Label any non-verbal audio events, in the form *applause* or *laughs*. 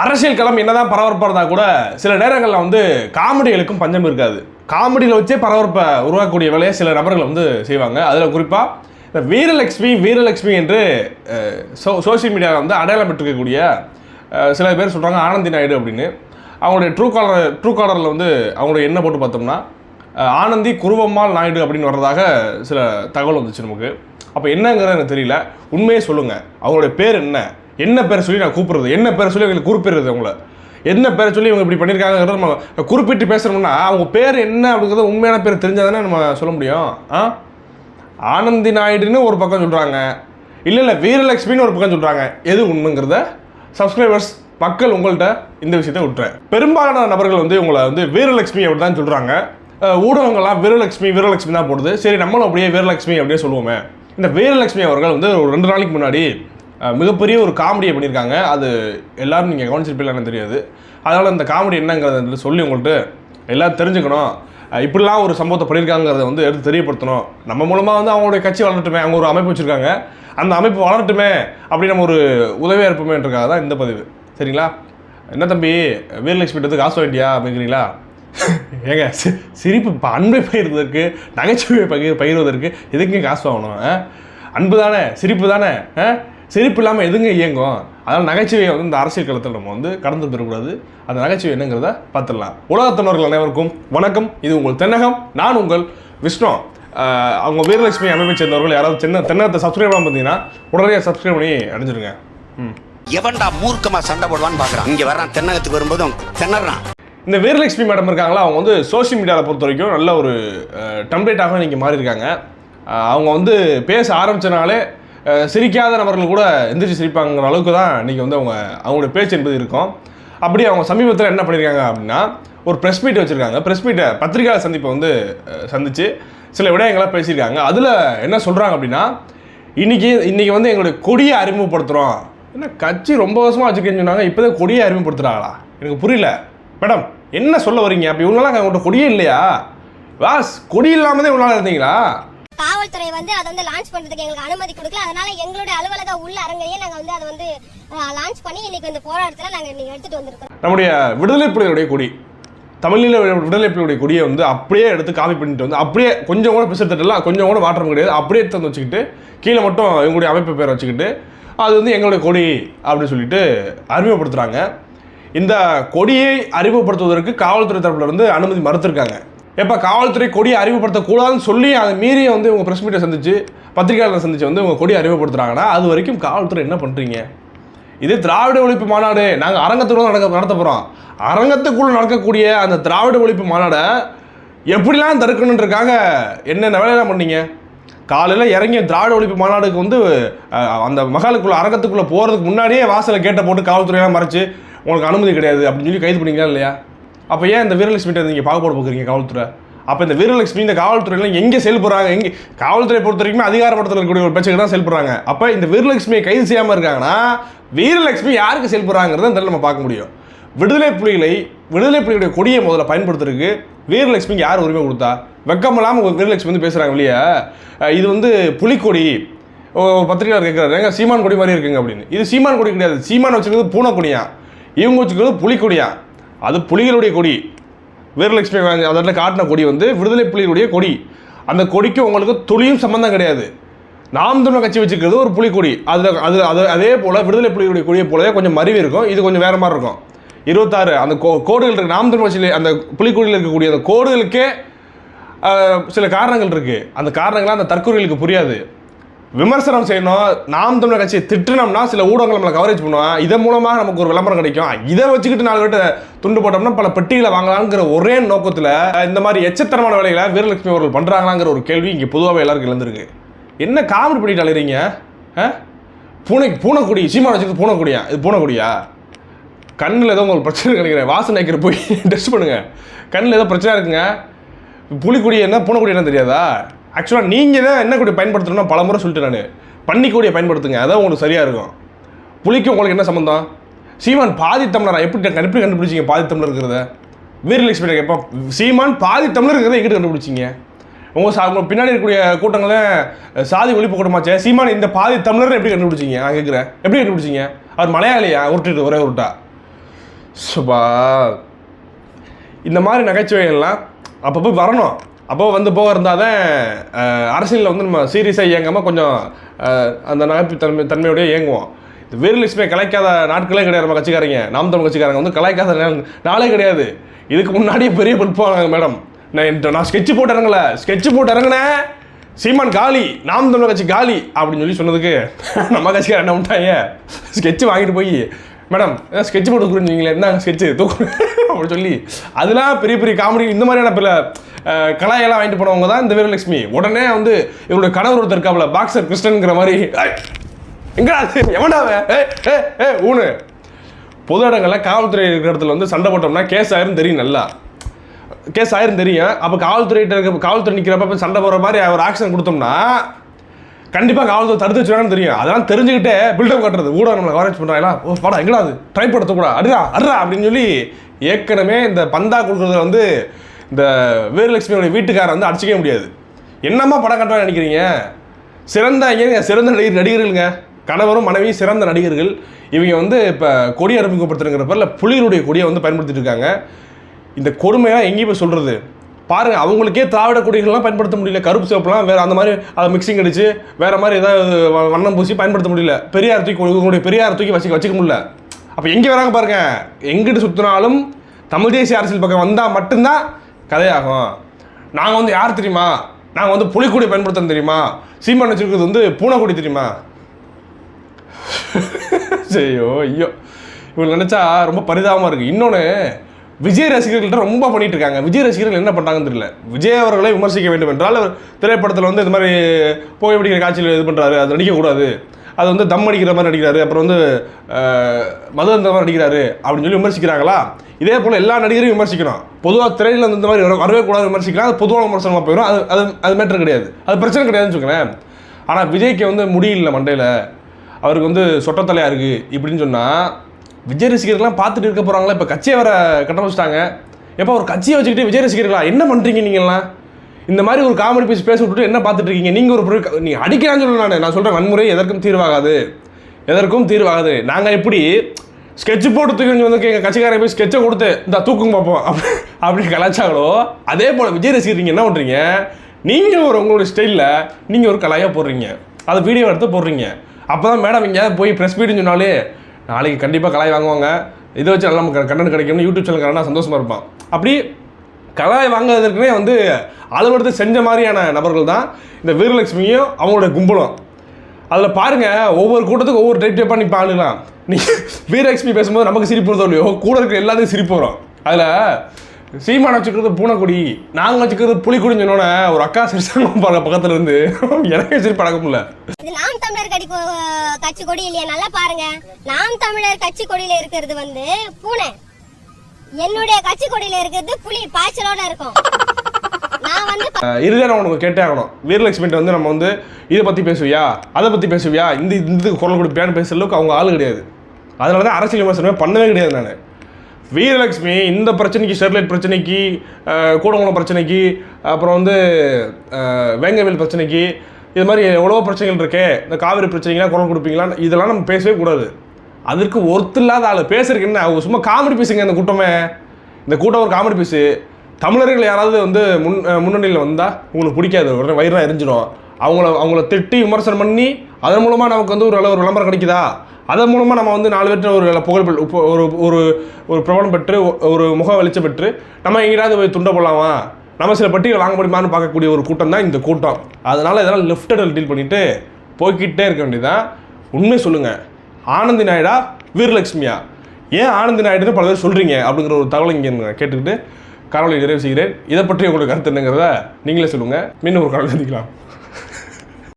அரசியல் களம் என்னதான் பரபரப்பாக இருந்தால் கூட சில நேரங்களில் வந்து காமெடிகளுக்கும் பஞ்சம் இருக்காது. காமெடியில் வச்சே பரபரப்பை உருவாக்கக்கூடிய வேலையை சில நபர்கள் வந்து செய்வாங்க. அதில் குறிப்பாக இந்த வீரலட்சுமி வீரலட்சுமி என்று சோ சோஷியல் மீடியாவில் வந்து அடையாளம் பெற்றிருக்கக்கூடிய சில பேர் சொல்கிறாங்க ஆனந்தி நாயுடு அப்படின்னு. அவங்களுடைய ட்ரூ காலர் ட்ரூ காலரில் வந்து அவங்களுடைய என்ன போட்டு பார்த்தோம்னா ஆனந்தி குருவம்மாள் நாயுடு அப்படின்னு வர்றதாக சில தகவல் வந்துச்சு நமக்கு. அப்போ என்னங்கிறது எனக்கு தெரியல. உண்மையே சொல்லுங்கள் அவங்களுடைய பேர் என்ன? என்ன பேரை சொல்லி நான் கூப்பிடுறது? என்ன பேரை சொல்லி எங்களுக்கு குறிப்பிடுறது உங்களை என்ன பேரை சொல்லி இவங்க இப்படி பண்ணியிருக்காங்கிறத நம்ம குறிப்பிட்டு பேசுகிறோம்னா அவங்க பேர் என்ன அப்படிங்கிறத உண்மையான பேர் தெரிஞ்சால் தானே நம்ம சொல்ல முடியும்? ஆ? ஆனந்தி நாயுடுன்னு ஒரு பக்கம் சொல்கிறாங்க இல்லை இல்லை வீரலட்சுமின்னு ஒரு பக்கம் சொல்கிறாங்க எது உண்மைங்கிறத? சப்ஸ்கிரைபர்ஸ் மக்கள் உங்கள்கிட்ட இந்த விஷயத்தை விட்டுறேன். பெரும்பாலான நபர்கள் வந்து உங்களை வந்து வீரலட்சுமி அப்படி தான் சொல்கிறாங்க ஊடகங்கள்லாம் வீரலட்சுமி வீரலட்சுமி தான் போடுது. சரி நம்மளும் அப்படியே வீரலட்சுமி அப்படியே சொல்லுவோமே. இந்த வீரலட்சுமி அவர்கள் வந்து ஒரு ரெண்டு நாளைக்கு முன்னாடி மிகப்பெரிய ஒரு காமெடியை பண்ணியிருக்காங்க. அது எல்லாரும் நீங்கள் கவனிச்சிருப்பீங்களா எனக்கு தெரியாது. அதனால் அந்த காமெடி என்னங்கிறத சொல்லி உங்கள்கிட்ட எல்லாம் தெரிஞ்சுக்கணும். இப்படிலாம் ஒரு சம்பவத்தை பண்ணியிருக்காங்கிறத வந்து எடுத்து தெரியப்படுத்தணும். நம்ம மூலமாக வந்து அவங்களுடைய கட்சி வளரட்டுமே அவங்க ஒரு அமைப்பு வச்சுருக்காங்க. அந்த அமைப்பு வளரட்டுமே அப்படி நம்ம ஒரு உதவியாக இருப்போமேன்றக்காக தான் இந்த பதிவு. சரிங்களா? என்ன தம்பி வீரலட்சுமி எடுத்து காசு வேண்டியா அப்படிங்கிறீங்களா? ஏங்க சி- சிரிப்பு இப்போ அன்பை பகிர்வதற்கு நகைச்சுவையை பகிர் பகிர்வதற்கு எதுக்குங்க காசு வாங்கணும் ஆ? அன்பு தானே சிரிப்பு தானே ஆ? சிரிப்பு இல்லாமல் எதுங்க இயங்கும்? அதனால் நகைச்சுவையை வந்து இந்த அரசியல் களத்தில் நம்ம வந்து கடந்து வந்துடக்கூடாது. அந்த நகைச்சுவை என்னங்கிறத பார்த்துடலாம். உலகத்தினர்கள் அனைவருக்கும் வணக்கம். இது உங்கள் தென்னகம். நான் உங்கள் விஷ்ணு. அவங்க வீரலட்சுமி அமைப்பை சேர்ந்தவர்கள் யாராவது சின்ன தென்னகத்தை சப்ஸ்கிரைப் பண்ண பார்த்தீங்கன்னா உடனடியாக சப்ஸ்கிரைப் பண்ணி அடைஞ்சிருங்க. ம். எவன்டா மூர்க்கமா சண்டை போடுவான்னு பாக்குறான். இங்க வர்றான் தென்னகத்துக்கு வரும்போதும் திணறான். இந்த வீரலட்சுமி மேடம் இருக்காங்களா அவங்க வந்து சோஷியல் மீடியாவில் பொறுத்த வரைக்கும் நல்ல ஒரு டெம்ப்ளேட்டாக இன்றைக்கி மாறி இருக்காங்க அஹ், அவங்க வந்து பேச ஆரம்பிச்சனாலே அஹ், சிரிக்காத நபர்கள் கூட எந்திரிச்சு சிரிப்பாங்கிற அளவுக்கு தான் இன்றைக்கி வந்து அவங்க அவங்களுடைய பேச்சு என்பது இருக்கும். அப்படி அவங்க சமீபத்தில் என்ன பண்ணியிருக்காங்க அப்படின்னா ஒரு ப்ரெஸ் மீட் வச்சுருக்காங்க. ப்ரெஸ் மீட்டை பத்திரிகையாளர் சந்திப்பை வந்து சந்தித்து சந்திச்சு சில விடயங்களாக பேசியிருக்காங்க. அதில் என்ன சொல்கிறாங்க அப்படின்னா இன்றைக்கி இன்றைக்கி வந்து எங்களுடைய கொடியை அறிமுகப்படுத்துகிறோம் என்ன கட்சி ரொம்ப வருஷமாக வச்சுருக்கேன்னு சொன்னாங்க இப்போ தான் கொடியை அறிமுகப்படுத்துகிறாங்களா எனக்கு புரியல. மேடம் என்ன சொல்ல வரீங்க அப்போ இவங்களாம் உங்கள்கிட்ட கொடியே இல்லையா? வாஸ் கொடி இல்லாமல் தான் இவ்வளோ இருந்தீங்களா? வந்து அதை வந்து லான்ச் பண்றதுக்கு எங்களுக்கு அனுமதி கொடுக்கல. அதனால எங்களுடைய அலுவலக உள்ள அரங்கையே நாங்க வந்து அதை வந்து லான்ச் பண்ணி இன்னைக்கு இந்த போராட்டத்துல நாங்க இன்னைக்கு எடுத்துட்டு வந்திருக்கோம். நம்முடைய விடுதலை புலிகளுடைய கொடி தமிழில் விடுதலை புலிகளுடைய கொடியை வந்து அப்படியே எடுத்து காப்பி பண்ணிட்டு வந்து அப்படியே கொஞ்சம் கூட பிசு கொஞ்சம் கூட மாற்றம் கிடையாது. அப்படியே எடுத்து வந்து வச்சுக்கிட்டு கீழே மட்டும் எங்களுடைய அமைப்பு பேரை வச்சுக்கிட்டு அது வந்து எங்களுடைய கொடி அப்படின்னு சொல்லிட்டு அறிமுகப்படுத்துகிறாங்க இந்த கொடியை அறிமுகப்படுத்துவதற்கு காவல்துறை தரப்புல இருந்து அனுமதி மறுத்திருக்காங்க. எப்போ காவல்துறை கொடியை அறிமுகப்படுத்தக்கூடாதுன்னு சொல்லி அதை மீறி வந்து உங்கள் ப்ரெஸ் மீட்டை சந்திச்சு பத்திரிகையாளர் சந்திச்சு வந்து உங்கள் கொடியை அறிவுப்படுத்துகிறாங்கன்னா அது வரைக்கும் காவல்துறை என்ன பண்ணுறீங்க இது திராவிட ஒழிப்பு மாநாடு. நாங்கள் அரங்கத்துக்குள்ள நடக்க நடத்த போகிறோம் அரங்கத்துக்குள்ள நடக்கக்கூடிய அந்த திராவிட ஒழிப்பு மாநாடை எப்படிலாம் தடுக்கணுன்றக்காக என்னென்ன வேலையெல்லாம் பண்ணீங்க? காலையில் இறங்கிய திராவிட ஒழிப்பு மாநாடுக்கு வந்து அந்த மகளுக்குள்ளே அரங்கத்துக்குள்ளே போகிறதுக்கு முன்னாடியே வாசலை கேட்டை போட்டு காவல்துறையெல்லாம் மறைச்சு உங்களுக்கு அனுமதி கிடையாது அப்படின்னு சொல்லி கைது பண்ணீங்களா இல்லையா? அப்போ ஏன் இந்த வீரலட்சுமிகிட்ட நீங்கள் பாகுபாடு பார்க்குறீங்க காவல்துறை? அப்போ இந்த வீரலட்சுமி இந்த காவல்துறையெல்லாம் எங்கே செயல்படுறாங்க எங்கே காவல்துறை பொறுத்த வரைக்கும் அதிகாரப்படத்தில் இருக்கக்கூடிய ஒரு பிரச்சனை தான் செயல்படுறாங்க அப்போ இந்த வீரலட்சுமியை கைது செய்யாமல் இருக்காங்கன்னா வீரலட்சுமி யாருக்கு செயல்படுறாங்கிறத தெரியல நம்ம பார்க்க முடியும். விடுதலை புலிகளை விடுதலை புலிகளுடைய கொடியை முதல்ல பயன்படுத்துறதுக்கு வீரலட்சுமிக்கு யார் உரிமை கொடுத்தா? வெக்கம் இல்லாமல் வீரலட்சுமி வந்து பேசுகிறாங்க இல்லையா? இது வந்து புலிக்கொடி. பத்திரிகையாளர் கேட்குறாரு ஏங்க சீமான் கொடி மாதிரி இருக்குங்க அப்படின்னு. இது சீமான் கொடி கிடையாது. சீமான் வச்சுக்கிறது பூனைக்கொடியா? இவங்க வச்சுக்கிறது புலிக்கொடியா? அது புலிகளுடைய கொடி. வீரலட்சுமி அதில் காட்டின கொடி வந்து விடுதலை புலிகளுடைய கொடி. அந்த கொடிக்கு உங்களுக்கு துளியும் சம்மந்தம் கிடையாது. நாம் தமிழ் கட்சி வச்சுக்கிறது ஒரு புலிக்கொடி அதில் அது அது அதே போல் விடுதலை புலிகளுடைய கொடியை போலவே கொஞ்சம் மருவி இருக்கும். இது கொஞ்சம் வேறு மாதிரி இருக்கும். இருபத்தாறு அந்த கோ கோடுகள் இருக்குது நாம் தமிழ் கட்சியில் அந்த புலிக்கொடியில் இருக்கக்கூடிய அந்த கோடுகளுக்கே சில காரணங்கள் இருக்குது அந்த காரணங்களாக அந்த தற்கொலைகளுக்கு புரியாது. விமர்சனம் செய்யணும் நாம் தமிழர் கட்சியை திட்டினோம்னா சில ஊடகங்கள் நம்மளை கவரேஜ் பண்ணுவோம் இதன் மூலமாக நமக்கு ஒரு விளம்பரம் கிடைக்கும். இதை வச்சுக்கிட்டு நாலு பேர்ட்ட துண்டு போட்டோம்னா பல பெட்டிகளை வாங்கலாங்கிற ஒரே நோக்கத்தில் இந்த மாதிரி எச்சத்தனமான வேலைகளை வீரலட்சுமி அவர்கள் பண்ணுறாங்களாங்கிற ஒரு கேள்வி இங்கே பொதுவாகவே எல்லாருக்கும் இழந்திருக்கு என்ன காமெடி பண்ணிட்டு அழகிறீங்க ஆ? பூனைக்குடி சீமான வச்சுக்கிட்டு பூனைக்குடியா? இது பூனைக்குடியா? கண்ணில் ஏதோ உங்களுக்கு பிரச்சனை கிடைக்கிறேன் வாசனை போய் *laughs* டெஸ்ட் பண்ணுங்கள் கண்ணில் ஏதோ பிரச்சனை இருக்குங்க. புலிக்குடி என்ன பூனைக்குடி என்ன தெரியாதா? ஆக்சுவலாக நீங்கள் தான் என்ன கூட பயன்படுத்தணும்னா பல முறை சொல்லிட்டு நான் பன்னிக்கொடியை பயன்படுத்துங்க. அதான் உங்களுக்கு சரியாக இருக்கும். புலிக்கு உங்களுக்கு என்ன சம்மந்தம் சீமான் பாதி தமிழரா? எப்படி எப்படி கண்டுபிடிச்சிங்க பாதி தமிழர் இருக்கிறத வீரலட்சுமி கேட்போம் சீமான் பாதி தமிழர் இருக்கிறத எங்கிட்ட கண்டுபிடிச்சிங்க? உங்கள் சா உங்கள் பின்னாடி இருக்கக்கூடிய கூட்டங்களில் சாதி ஒழிப்பு கூட்டமாச்சே சீமான் இந்த பாதி தமிழரை எப்படி கண்டுபிடிச்சிங்க? நான் கேட்குறேன் எப்படி கண்டுபிடிச்சிங்க? அவர் மலையாளியா? உருட்டு ஒரே உருட்டா. சுபா. இந்த மாதிரி நகைச்சுவைகள்லாம் அப்பப்போ வரணும். அப்போ வந்து போக இருந்தால் தான் அரசியலில் வந்து நம்ம சீரியஸாக இயங்காமல் கொஞ்சம் அந்த நகைப்பு தன்மை தன்மையோடய இயங்குவோம். இந்த வீரலட்சுமியை கலைக்காத நாட்களே கிடையாது நம்ம கட்சிக்காரங்க. நாம் தமிழ் கட்சிக்காரங்க வந்து கலைக்காத நாளே கிடையாது. இதுக்கு முன்னாடியே பெரிய பல்பாங்க மேடம். நான் நான் ஸ்கெட்சு போட்டு இறங்கல. ஸ்கெட்ச் போட்டு இறங்கினேன் சீமான் காலி நாம் தமிழ் கட்சி காலி அப்படின்னு சொல்லி சொன்னதுக்கு *laughs* நம்ம கட்சிக்கார என்ன விட்டாங்க ஸ்கெட்ச் வாங்கிட்டு போய் மேடம் ஸ்கெட்ச் போட்டு கொடுக்குறீங்களே என்ன ஸ்கெட்சு தூக்கு *laughs* அப்படின்னு சொல்லி. அதெல்லாம் பெரிய பெரிய காமெடி இந்த மாதிரியான பிற கலாயெல்லாம் வாங்கிட்டு போனவங்க தான் இந்த வீரலட்சுமி. உடனே வந்து இவருடைய கணவர் ஒருத்தர் இருக்காப்புல பாக்ஸர் கிருஷ்ணனுங்கிற மாதிரி. எங்கடா அது? ஏ ஏ ஊனு. பொது இடங்களில் காவல்துறை இருக்கிற இடத்துல வந்து சண்டை போட்டோம்னா கேஸ் ஆயிரும் தெரியும் நல்லா. கேஸ் ஆயிரும் தெரியும். அப்போ காவல்துறை காவல்துறை நிற்கிறப்ப சண்டை போடுற மாதிரி அவர் ஆக்ஷன் கொடுத்தோம்னா கண்டிப்பாக காவல்துறை தடுத்து வச்சுருவாங்கன்னு தெரியும். அதெல்லாம் தெரிஞ்சுக்கிட்டே பில்டப் கட்டுறது. ஊடகம் நம்மளை கவரேஜ் பண்ணுறாங்களா ஓ படம் எங்கடா அது? ட்ரை படுத்தக்கூடாது அடிடா அட்ரா அப்படின்னு சொல்லி ஏற்கனவே இந்த பந்தா கொடுக்குறத வந்து இந்த வீரலட்சுமியோட வீட்டுக்காரர் வந்து அடிச்சிக்கவே முடியாது. என்னம்மா படம் கட்டுவான்னு நினைக்கிறீங்க? சிறந்த ஏங்க சிறந்த நடிகர் நடிகர்களுங்க. கணவரும் மனைவியும் சிறந்த நடிகர்கள். இவங்க வந்து இப்போ கொடி அறிமுகப்படுத்துறங்கிற பேரில் புலிகளுடைய கொடியை வந்து பயன்படுத்திட்டு இருக்காங்க. இந்த கொடுமையாக எங்கேயும் போய் சொல்கிறது பாருங்கள் அவங்களுக்கே திராவிட கொடிகள்லாம் பயன்படுத்த முடியல. கருப்பு சிவப்புலாம் வேறு அந்த மாதிரி அதை மிக்சிங் அடிச்சு வேறு மாதிரி ஏதாவது வண்ணம் பூசி பயன்படுத்த முடியல. பெரியார் தூக்கி உங்களுடைய பெரியார் தூக்கி வச்சு வச்சுக்க முடியல. அப்போ எங்கே வராங்க பாருங்க? எங்கிட்டு சுற்றினாலும் தமிழ் தேசிய அரசியல் பக்கம் வந்தால் மட்டும்தான் கதையாகும். நாங்கள் வந்து யார் தெரியுமா? நாங்கள் வந்து புலிக்கொடி பயன்படுத்தணும் தெரியுமா? சீமான் வச்சிருக்கிறது வந்து பூனைக்குடி தெரியுமா? *laughs* ஐயோ ஐயோ. இவங்க நினச்சா ரொம்ப பரிதாபமாக இருக்குது இன்னொன்று விஜய் ரசிகர்கள்ட்ட ரொம்ப பண்ணிட்டு இருக்காங்க. விஜய் ரசிகர்கள் என்ன பண்ணுறாங்கன்னு தெரியல. விஜய் அவர்களை விமர்சிக்க வேண்டும் என்றால் அவர் திரைப்படத்தில் வந்து இந்த மாதிரி புகைப்பிடிக்கிற காட்சியில் இது பண்ணுறாரு அது நடிக்கக்கூடாது. அது வந்து தம் அடிக்கிற மாதிரி நடிக்கிறாரு. அப்புறம் வந்து மது அந்த மாதிரி நடிக்கிறாரு அப்படின்னு சொல்லி விமர்சிக்கிறாங்களா? இதே போல் எல்லா நடிகரையும் விமர்சிக்கணும். பொதுவாக திரையில் வந்து இந்த மாதிரி வர- வரவே கூடாது விமர்சிக்கலாம். அது பொதுவான விமர்சனமாக போயிடும் அது அது அது மேட்டர் கிடையாது. அது பிரச்சனை கிடையாதுன்னு வச்சுக்கிறேன் ஆனால் விஜய்க்கு வந்து முடியல மண்டையில். அவருக்கு வந்து சொட்டத்தலையாக இருக்குது இப்படின்னு சொன்னால் விஜய் ரசிகர்கள்லாம் பார்த்துட்டு இருக்க போகிறாங்களா இப்போ கட்சியை வர கட்ட வச்சுட்டாங்க. எப்போ ஒரு கட்சியை வச்சுக்கிட்டு விஜய் ரசிகர்களா? என்ன பண்ணுறீங்க நீங்கள்லாம் இந்த மாதிரி ஒரு காமெடி பேசி பேச விட்டுட்டு என்ன பார்த்துட்டு இருக்கீங்க? நீங்கள் ஒரு பொருள் நீங்கள் அடிக்கிறான்னு சொல்லல நான். நான் சொல்கிறேன் வன்முறை எதற்கும் தீர்வாகாது. எதற்கும் தீர்வாகாது. நாங்கள் எப்படி ஸ்கெட்ச் போட்டு தூக்கி வந்து எங்கள் கட்சிக்காரங்க போய் ஸ்கெட்சை கொடுத்து இந்த தூக்கும் பார்ப்போம் அப்படி அப்படி கலாச்சாங்களோ அதே போல் விஜய் ரசிகர் நீங்கள் என்ன பண்ணுறீங்க நீங்கள் ஒரு உங்களுடைய ஸ்டைலில் நீங்கள் ஒரு கலாயாக போடுறீங்க. அதை வீடியோ எடுத்து போடுறீங்க. அப்போ தான் மேடம் எங்கேயாவது போய் ப்ரெஸ் மீட்னு சொன்னாலே நாளைக்கு கண்டிப்பாக கலாய் வாங்குவாங்க. இதை வச்சு நல்லா நமக்கு கண்டென்ட் கிடைக்கும்னு யூடியூப் சேனல் சந்தோஷமாக இருப்பான். அப்படி கலாய் வாங்குறதுக்குனே வந்து அளவெடுத்து செஞ்ச மாதிரியான நபர்கள் தான் இந்த வீரலட்சுமியும் அவங்களோட கும்பலும். அதில் பாருங்க ஒவ்வொரு கூட்டத்துக்கும் ஒவ்வொரு டைப் டைப்பாக நிற்ப ஆளுலாம் நீ வீரலட்சுமி பேசும்போது நமக்கு சிரிப்பு வருதோ இல்லையோ? கூட இருக்கிற எல்லாத்துக்கும் சிரிப்பு வரும். அதில் சீமான வச்சுக்கிறது பூனைக்குடி நாங்கள் வச்சுக்கிறது புலிக்குடின்னு சொன்னோன்னே ஒரு அக்கா சிரிச்சாங்க பாருங்க பக்கத்துல இருந்து. எனக்கே சிரிப்பு அடக்க முடியல இது நாம் தமிழர் கடி கட்சி கொடி இல்லையா? நல்லா பாருங்க. நாம் தமிழர் கட்சி கொடியில இருக்கிறது வந்து பூனை. என்னுடைய கட்சி கொடியில இருக்கிறது புலி பாய்ச்சலோட இருக்கும். இதுதான் உனக்கு கேட்டே ஆகணும். வீரலட்சுமிட்ட வந்து நம்ம வந்து இதை பற்றி பேசுவியா? அதை பற்றி பேசுவியா? இந்த இந்த இதுக்கு குரல் கொடுப்பியான்னு பேசுற அளவுக்கு அவங்க ஆள் கிடையாது. அதனால தான் அரசியல் விமர்சனமே பண்ணவே கிடையாது நான். வீரலட்சுமி இந்த பிரச்சனைக்கு ஸ்டெர்லைட் பிரச்சனைக்கு கூடங்குளம் பிரச்சனைக்கு அப்புறம் வந்து வேங்கவேல் பிரச்சனைக்கு இது மாதிரி எவ்வளோ பிரச்சனைகள் இருக்கே இந்த காவிரி பிரச்சனைகள்லாம் குரல் கொடுப்பீங்களா இதெல்லாம் நம்ம பேசவே கூடாது. அதற்கு ஒருத்து இல்லாத ஆள். பேசுறதுக்கு என்ன அவங்க சும்மா காமெடி பீஸுங்க இந்த கூட்டமே. இந்த கூட்டம் ஒரு காமெடி பீஸு தமிழர்கள் யாராவது வந்து முன் முன்னணியில் வந்தால் உங்களுக்கு பிடிக்காது. உடனே வயிறாக எரிஞ்சிடும். அவங்கள அவங்கள திட்டி விமர்சனம் பண்ணி அதன் மூலமாக நமக்கு வந்து ஒரு அளவு ஒரு விளம்பரம் கிடைக்குதா? அதன் மூலமாக நம்ம வந்து நாலு பேர்கிட்ட ஒரு புகழ் பெ- இப்போ ஒரு ஒரு ஒரு பிரபலம் பெற்று ஒரு முக வெளிச்சம் பெற்று நம்ம எங்கேயாவது போய் துண்ட போடலாமா? நம்ம சில பட்டியல் வாங்க முடியுமான்னு பார்க்கக்கூடிய ஒரு கூட்டம் தான் இந்த கூட்டம். அதனால் இதெல்லாம் லெஃப்டட் டீல் பண்ணிவிட்டு போய்க்கிட்டே இருக்க வேண்டியதான் உண்மை சொல்லுங்கள் ஆனந்தி நாயுடா வீரலட்சுமியா? ஏன் ஆனந்தி நாயுடுன்னு பல பேர் சொல்கிறீங்க அப்படிங்கிற ஒரு தகவலை இங்கே கேட்டுக்கிட்டு காணொலி நிறைவு செய்கிறேன். இதை பற்றி உங்களுக்கு கருத்து என்னங்கிறத நீங்களே சொல்லுங்கள் மீண்டும் ஒரு காணொலி சந்திக்கலாம்.